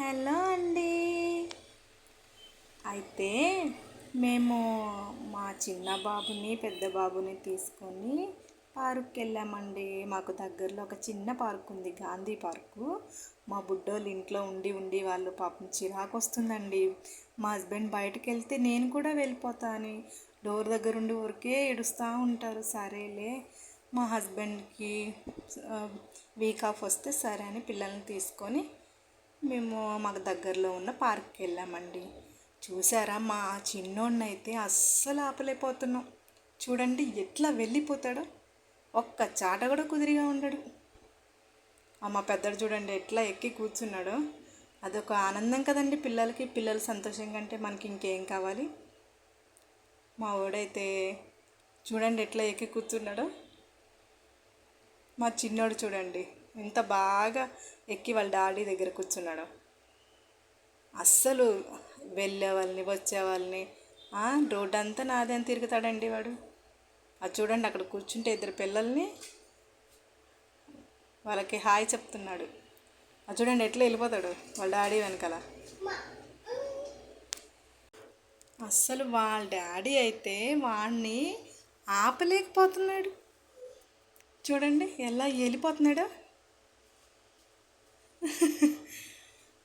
Hello అండి. అయితే మేము మా చిన్న బాబుని పెద్ద బాబుని తీసుకొని పార్క్కి వెళ్ళామండి. మాకు దగ్గరలో ఒక చిన్న పార్క్ ఉంది గాంధీ పార్కు. మా బుడ్డోళ్ళు ఇంట్లో ఉండి ఉండి వాళ్ళు పాపం చిరాకు వస్తుందండి. మా హస్బెండ్ బయటకు వెళ్తే నేను కూడా వెళ్ళిపోతాను. డోర్ దగ్గర ఉండి ఊరికే ఏడుస్తూ ఉంటారు. సరేలే మా హస్బెండ్కి వీక్ ఆఫ్ వస్తే సరే అని పిల్లల్ని తీసుకొని మేము మాకు దగ్గరలో ఉన్న పార్క్కి వెళ్ళామండి చూసారా మా చిన్నోడిని అయితే అస్సలు ఆపలేకపోతున్నాం. చూడండి ఎట్లా వెళ్ళిపోతాడో. ఒక్క చాట కూడా కుదిరిగా ఉండడు. మా పెద్దడు చూడండి ఎట్లా ఎక్కి కూర్చున్నాడో. అదొక ఆనందం కదండి పిల్లలకి. పిల్లలు సంతోషంగా అంటే మనకి ఇంకేం కావాలి? మా వాడైతే చూడండి ఎట్లా ఎక్కి కూర్చున్నాడో. మా చిన్నోడు చూడండి. ఎంత బాగా ఎక్కి వాళ్ళ డాడీ దగ్గర కూర్చున్నాడు. అస్సలు వెళ్ళే వాళ్ళని వచ్చే వాళ్ళని రోడ్డు అంతా నాదే అని తిరుగుతాడండి వాడు. అది చూడండి అక్కడ కూర్చుంటే ఇద్దరు పిల్లల్ని వాళ్ళకి హాయ్ చెప్తున్నాడు. అది చూడండి ఎట్లా వెళ్ళిపోతాడు వాళ్ళ డాడీ వెనకాల. అస్సలు వాళ్ళ డాడీ అయితే వాడిని ఆపలేకపోతున్నాడు. చూడండి ఎలా వెళ్ళిపోతున్నాడు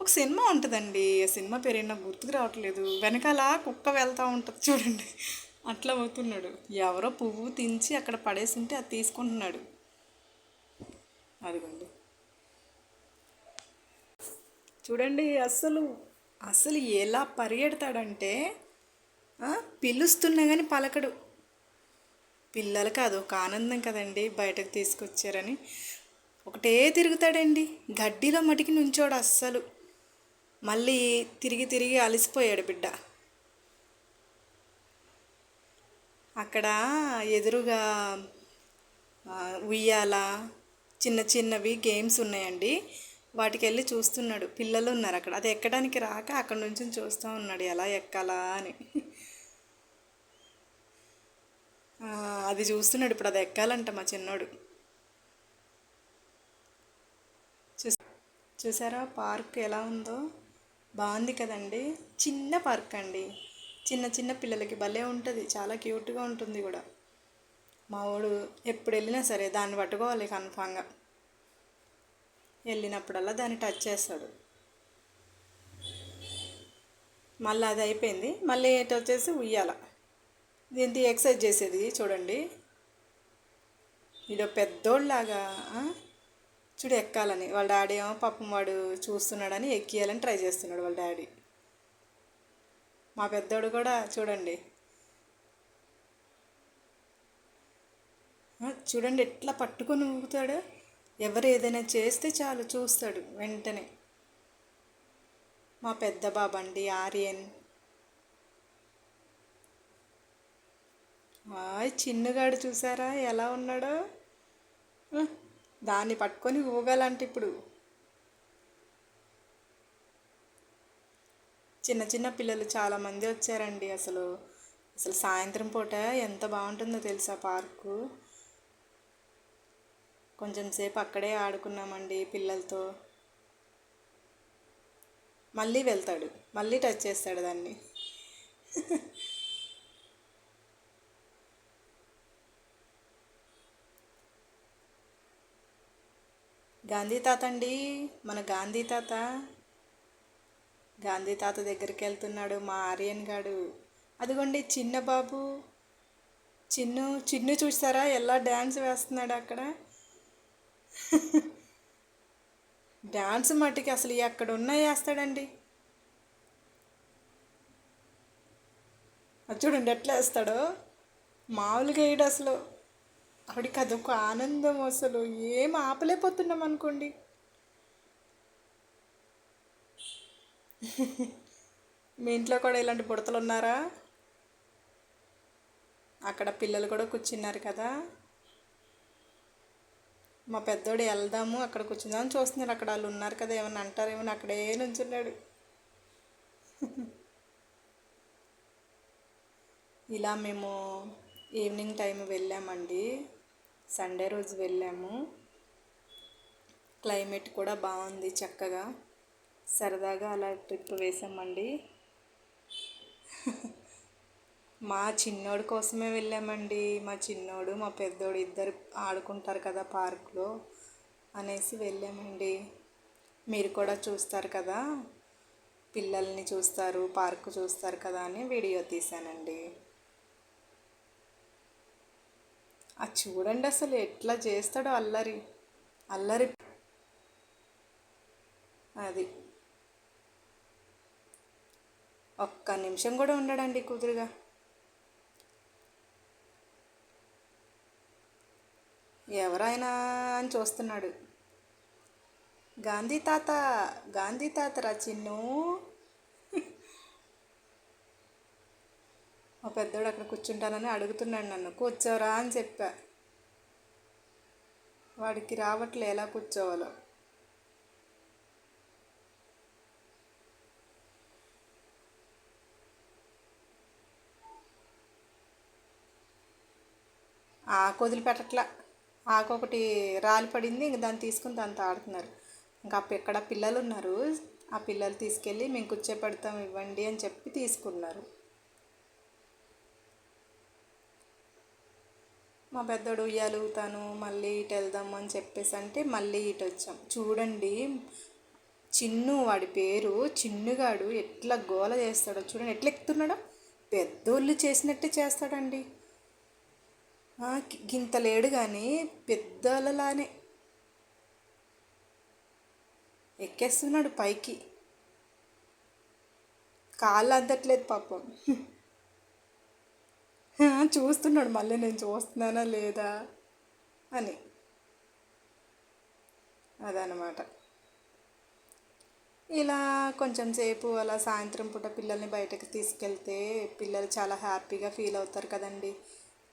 ఒక సినిమా ఉంటుందండి. ఆ సినిమా పేరు నాకు గుర్తుకు రావట్లేదు. వెనకాల కుక్క వెళ్తూ ఉంటుంది చూడండి. అట్లా అవుతున్నాడు ఎవరో పువ్వు తించి అక్కడ పడేసి ఉంటే అది తీసుకుంటున్నాడు. అదిగోండి. చూడండి అస్సలు అసలు ఎలా పరిగెడతాడంటే పిలుస్తున్నా కానీ పలకడు. పిల్లలకి అదొక ఆనందం కదండి బయటకు తీసుకొచ్చారని. ఒకటే తిరుగుతాడండి. గడ్డిలో మటికి నుంచోడు అస్సలు. మళ్ళీ తిరిగి తిరిగి అలసిపోయాడు బిడ్డ. అక్కడ ఎదురుగా ఉయ్యాల చిన్న చిన్నవి గేమ్స్ ఉన్నాయండి. వాటికి వెళ్ళి చూస్తున్నాడు. పిల్లలు ఉన్నారు అక్కడ. అది ఎక్కడానికి రాక అక్కడ నుంచి చూస్తూ ఉన్నాడు. ఎలా ఎక్కాలా అని. అది చూస్తున్నాడు. ఇప్పుడు అది ఎక్కాలంట మా చిన్నోడు. చూసారా? పార్క్ ఎలా ఉందో? బాగుంది కదండి. చిన్న పార్క్ అండి. చిన్న చిన్న పిల్లలకి భలే ఉంటుంది. చాలా క్యూట్గా ఉంటుంది కూడా. మా వాడు ఎప్పుడు వెళ్ళినా సరే దాన్ని పట్టుకోవాలి కన్ఫామ్గా. వెళ్ళినప్పుడల్లా దాన్ని టచ్ చేస్తాడు. మళ్ళీ అది అయిపోయింది. మళ్ళీ ఏంటి వచ్చేసి ఉయ్యాల. దీంతో ఎక్సర్సైజ్ చేసేది? చూడండి. ఇది పెద్దోళ్ళలాగా చూడు ఎక్కాలని. వాళ్ళ డాడీ ఏమో పాపం వాడు చూస్తున్నాడని ఎక్కియాలని ట్రై చేస్తున్నాడు వాళ్ళ డాడీ. మా పెద్దోడు కూడా చూడండి. చూడండి ఎట్లా పట్టుకొని ఊగుతాడు. ఎవరు ఏదైనా చేస్తే చాలు చూస్తాడు వెంటనే. మా పెద్ద బాబండి ఆర్యన్. చిన్నగాడు చూసారా? ఎలా ఉన్నాడో? దాన్ని పట్టుకొని ఊగాలంటే ఇప్పుడు చిన్న చిన్న పిల్లలు చాలామంది వచ్చారండి అసలు. అసలు సాయంత్రం పూట ఎంత బాగుంటుందో తెలుసా పార్కు? కొంచెం సేపు అక్కడే ఆడుకున్నామండి పిల్లలతో. మళ్ళీ వెళ్తాడు. మళ్ళీ టచ్ చేస్తాడు దాన్ని. గాంధీ తాత అండి మన గాంధీ తాత. గాంధీ తాత దగ్గరికి వెళ్తున్నాడు మా ఆర్యన్ గాడు. అదిగోండి చిన్న బాబు. చిన్ను చిన్ను చూసారా? ఎలా డ్యాన్స్ వేస్తున్నాడు అక్కడ. డ్యాన్స్ మట్టికి అసలు ఎక్కడ ఉన్నా వేస్తాడండి చూడండి ఎట్లా వేస్తాడో. మామూలుగా వేయడు అసలు ఆవిడకి అదొక ఆనందం అసలు. ఏం ఆపలేకపోతున్నాం అనుకోండి. మీ ఇంట్లో కూడా ఇలాంటి బుడతలు ఉన్నారా? అక్కడ పిల్లలు కూడా కూర్చున్నారు కదా. మా పెద్దోడు వెళ్దాము అక్కడ కూర్చుందామని చూస్తున్నారు. అక్కడ వాళ్ళు ఉన్నారు కదా ఏమన్నా అంటారేమో అక్కడే నుంచున్నాడు. ఇలా మేము ఈవినింగ్ టైం వెళ్ళామండి. సండే రోజు వెళ్ళాము. క్లైమేట్ కూడా బాగుంది చక్కగా. సరదాగా అలా ట్రిప్ వేసామండి. మా చిన్నోడు కోసమే వెళ్ళామండి. మా చిన్నోడు మా పెద్దోడు ఇద్దరు ఆడుకుంటారు కదా పార్క్లో అనేసి వెళ్ళామండి. మీరు కూడా చూస్తారు కదా పిల్లల్ని చూస్తారు పార్క్ చూస్తారు కదా అని వీడియో తీశానండి అది చూడండి అసలు ఎట్లా చేస్తాడో అల్లరి. అల్లరి. అది. ఒక్క నిమిషం కూడా ఉండడండి కుదురుగా. ఎవరైనా అని చూస్తున్నాడు. గాంధీ తాత గాంధీ తాత రా చిన్ను? మా పెద్దోడు అక్కడ కూర్చుంటానని అడుగుతున్నాడు నన్ను. కూర్చోరా అని చెప్పా. వాడికి రావట్లే ఎలా కూర్చోవాలో? ఆకు వదిలిపెట్టట్లా. ఆకు ఒకటి రాలి పడింది ఇంక దాన్ని తీసుకుని దాంతో ఆడుతున్నారు. ఇంకా ఇక్కడ పిల్లలు ఉన్నారు ఆ పిల్లలు తీసుకెళ్ళి మేము కూర్చోపెడతాం ఇవ్వండి అని చెప్పి తీసుకున్నారు. మా పెద్దోడు ఉయ్యాలుగుతాను మళ్ళీ ఇటు వెళ్దాం అని చెప్పేసి అంటే మళ్ళీ ఇటు వచ్చాం. చూడండి చిన్ను వాడి పేరు చిన్నుగాడు ఎట్లా గోల చేస్తాడో చూడండి. ఎట్లా ఎక్కుతున్నాడో? పెద్దోళ్ళు చేసినట్టే చేస్తాడండి. గింత లేడు కానీ పెద్దలలానే ఎక్కేస్తున్నాడు పైకి. కాళ్ళు అందట్లేదు పాపం. చూస్తున్నాడు మళ్ళీ నేను చూస్తున్నానా లేదా అని. అదనమాట ఇలా కొంచెం సేపు అలా సాయంత్రం పూట పిల్లల్ని బయటకు తీసుకెళ్తే పిల్లలు చాలా హ్యాపీగా ఫీల్ అవుతారు కదండి.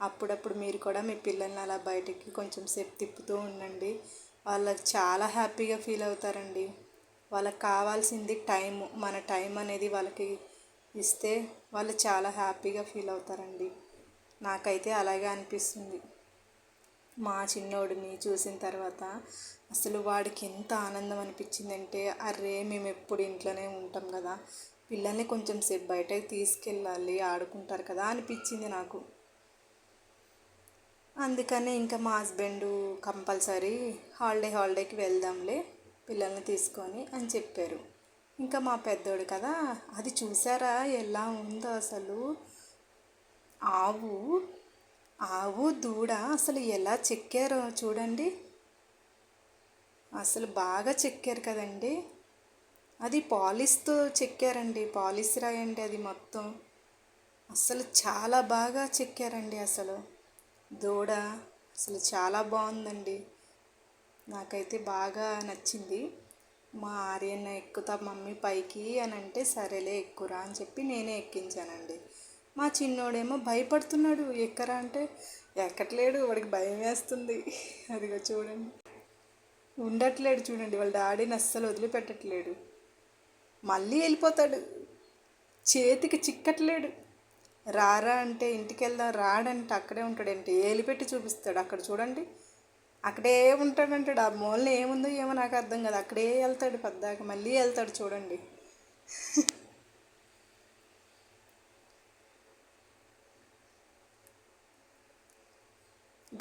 అప్పుడప్పుడు మీరు కూడా మీ పిల్లల్ని అలా బయటికి కొంచెం సేపు తిప్పుతూ ఉండండి. వాళ్ళకి చాలా హ్యాపీగా ఫీల్ అవుతారండి. వాళ్ళకి కావాల్సింది టైం మన టైం అనేది వాళ్ళకి ఇస్తే వాళ్ళు చాలా హ్యాపీగా ఫీల్ అవుతారండి. నాకైతే అలాగే అనిపిస్తుంది. మా చిన్నోడిని చూసిన తర్వాత అసలు వాడికి ఎంత ఆనందం అనిపించిందంటే అరే మేము ఎప్పుడు ఇంట్లోనే ఉంటాం కదా పిల్లల్ని కొంచెం సేపు బయటకు తీసుకెళ్ళాలి ఆడుకుంటారు కదా అనిపించింది నాకు. అందుకనే ఇంకా మా హస్బెండ్ కంపల్సరీ హాలిడే హాలిడేకి వెళ్దాంలే పిల్లల్ని తీసుకొని అని చెప్పారు. ఇంకా మా పెద్దోడు కదా అది చూసారా ఎలా ఉందో అసలు? ఆవు ఆవు దూడ అసలు ఎలా చెక్కారో చూడండి. అసలు బాగా చెక్కారు కదండి. అది పాలిస్తో చెక్కారండి. పాలిస్ రాయండి అది మొత్తం. అసలు చాలా బాగా చెక్కారండి అసలు. దూడ అసలు చాలా బాగుందండి. నాకైతే బాగా నచ్చింది. మా ఆర్యన్న ఎక్కుతా మమ్మీ పైకి అని అంటే సరేలే ఎక్కురా అని చెప్పి నేనే ఎక్కించానండి. మా చిన్నోడేమో భయపడుతున్నాడు. ఎక్కరా అంటే ఎక్కట్లేడు వాడికి భయం వేస్తుంది. అదిగో చూడండి. ఉండట్లేడు చూడండి వాళ్ళ డాడీని అస్సలు వదిలిపెట్టట్లేడు. మళ్ళీ వెళ్ళిపోతాడు. చేతికి చిక్కట్లేడు. రారా అంటే ఇంటికి వెళ్దాం రాడంటే అక్కడే ఉంటాడంటే ఏలిపెట్టి చూపిస్తాడు. అక్కడ చూడండి. అక్కడే ఉంటాడంటాడు. ఆ మూలన ఏముందో ఏమో నాకు అర్థం కాదు. అక్కడే వెళ్తాడు పెద్దాక మళ్ళీ వెళ్తాడు చూడండి.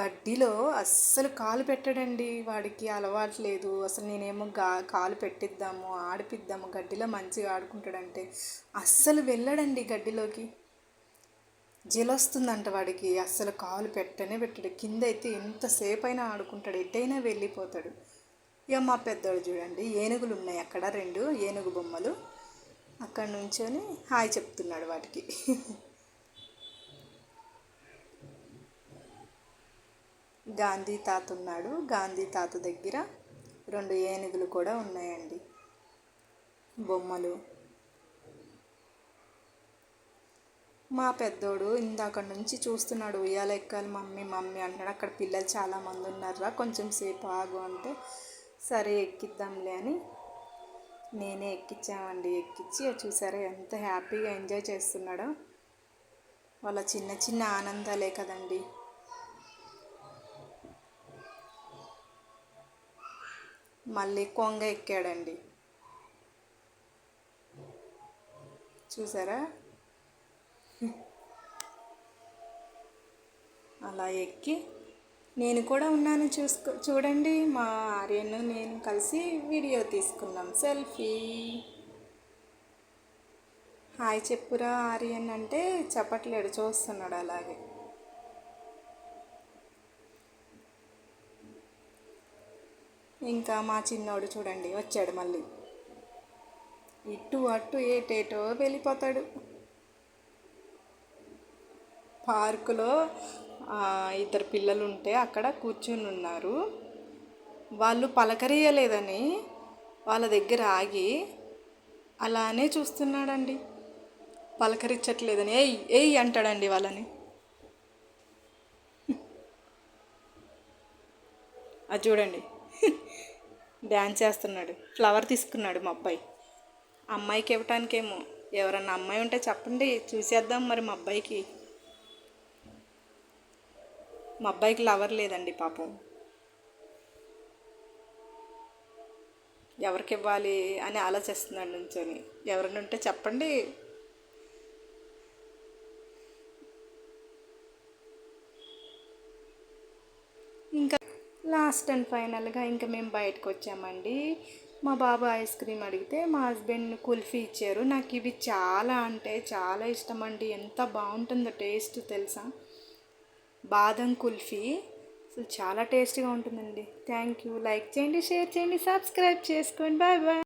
గడ్డిలో అస్సలు కాలు పెట్టడండి వాడికి అలవాటు లేదు అసలు నేనేమో గా కాలు పెట్టిద్దాము ఆడిపిద్దాము గడ్డిలో మంచిగా ఆడుకుంటాడంటే అస్సలు వెళ్ళడండి గడ్డిలోకి. జలొస్తుందంట వాడికి. అస్సలు కాలు పెట్టనే పెట్టడు. కింద అయితే ఎంతసేపు అయినా ఆడుకుంటాడు. ఎట్టయినా వెళ్ళిపోతాడు. ఇక మా పెద్దోడు చూడండి ఏనుగులు ఉన్నాయి అక్కడ రెండు ఏనుగు బొమ్మలు. అక్కడ నుంచొని హాయ్ చెప్తున్నాడు వాటికి గాంధీ తాత ఉన్నాడు. గాంధీ తాత దగ్గర రెండు ఏనుగులు కూడా ఉన్నాయండి. బొమ్మలు. మా పెద్దోడు ఇందాక నుంచి చూస్తున్నాడు ఉయ్యాల ఎక్కాలి మమ్మీ మమ్మీ అంటున్నాడు. అక్కడ పిల్లలు చాలామంది ఉన్నారా. కొంచెం సేపు ఆగు అంటే సరే ఎక్కిద్దాంలే అని. నేనే ఎక్కించామండి ఎక్కించి చూసారా ఎంత హ్యాపీగా ఎంజాయ్ చేస్తున్నాడో. వాళ్ళ చిన్న చిన్న ఆనందాలే కదండి. మళ్ళీ కొంగ ఎక్కాడండి. చూసారా? అలా ఎక్కి నేను కూడా ఉన్నాను చూసుకో చూడండి మా ఆర్యన్ నేను కలిసి వీడియో తీసుకున్నాం. సెల్ఫీ. హాయ్ చెప్పురా ఆర్యన్ అంటే చెప్పట్లేడు చూస్తున్నాడు అలాగే. ఇంకా మా చిన్నోడు చూడండి వచ్చాడు మళ్ళీ. ఇటు అటు ఏటేటో వెళ్ళిపోతాడు. పార్కులో ఇద్దరు పిల్లలు ఉంటే అక్కడ కూర్చుని ఉన్నారు. వాళ్ళు పలకరియలేదని వాళ్ళ దగ్గర ఆగి అలానే చూస్తున్నాడండి. పలకరించట్లేదని ఏయ్ ఏయ్ అంటాడండి వాళ్ళని. అది చూడండి డ్యాన్స్ చేస్తున్నాడు. ఫ్లవర్ తీసుకున్నాడు మా అబ్బాయి. అమ్మాయికి ఇవ్వటానికేమో. ఎవరన్నా అమ్మాయి ఉంటే చెప్పండి చూసేద్దాం మరి మా అబ్బాయికి. మా అబ్బాయికి లవర్ లేదండి పాపం. ఎవరికి ఇవ్వాలి అని ఆలోచిస్తున్నాడు నుంచొని. ఎవరైనా ఉంటే చెప్పండి ఇంకా లాస్ట్ అండ్ ఫైనల్గా ఇంకా మేము బయటకు వచ్చామండి మా బాబు ఐస్ క్రీమ్ అడిగితే మా హస్బెండ్ కుల్ఫీ ఇచ్చారు. నాకు ఇవి చాలా అంటే చాలా ఇష్టం అండి ఎంత బాగుంటుందో టేస్ట్ తెలుసా? బాదం కుల్ఫీ. అసలు చాలా టేస్టీగా ఉంటుందండి. Thank you. లైక్ చేయండి షేర్ చేయండి సబ్స్క్రైబ్ చేసుకోండి. Bye bye.